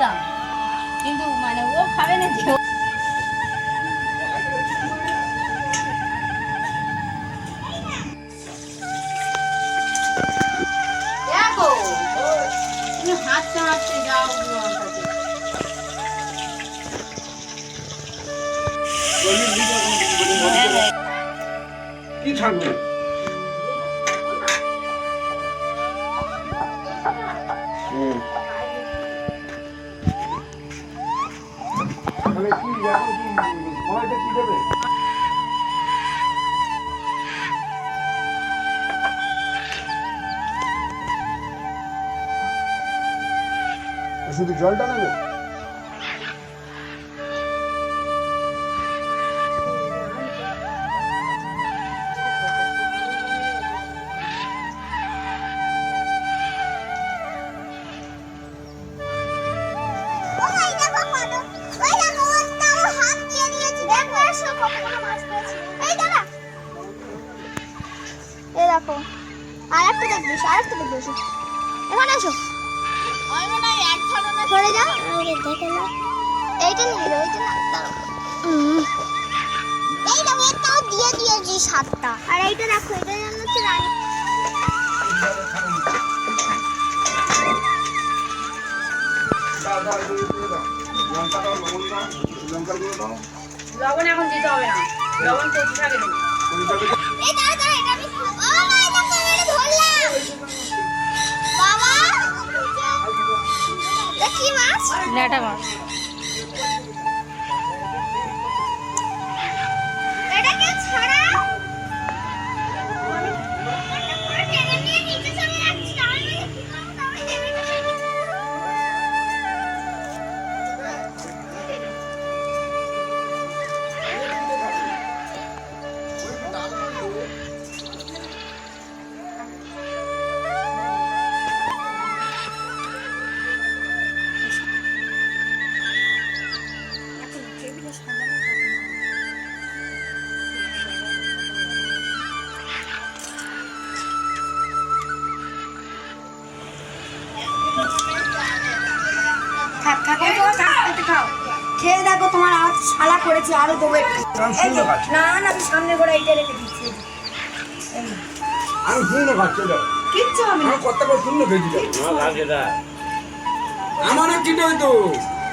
দাম কিন্তু মানে ও খাবে না যে হাঁটতে হাঁটতে যাও কি থাকবে? এখন কি শুধু জলটা নেবে? এই দেখো, আর একটা দেখবি আর একটা দেখবি এখানে এসো। সরে যাও দেখে না, এইটা এইটা না। এই দিয়ে দিয়েছি সাতটা। আর এইটা দেখো এটা হচ্ছে রানী। দাও। লবণ এখন দিতে হবে না। লবণ কচি থাকে ন্যাটা ওইটাকে থাক তো খাও। খেয়ে দেখো তোমার আজ শালা করেছি আরও দেবো একটু। আমি না না আমি সামনে করে এইটা রেখে দিচ্ছি। আমি খাচ্ছি কিচ্ছু হবে না। আমার কথা দাও আমারও কিনে হইতো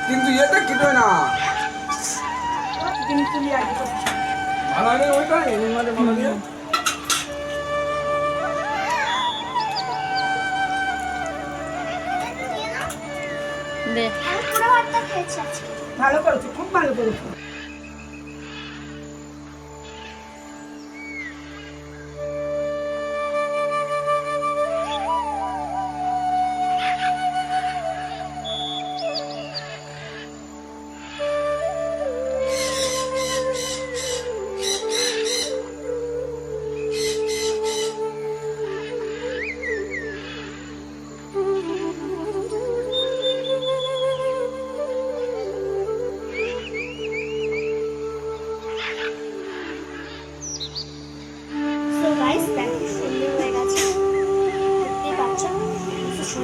কিন্তু এটা কিনে না। তুমি আর কি ভালো নেই ওইটা এমনি মানে ভালো দিয়ে। দে ভালো করেছ খুব ভালো করেছ।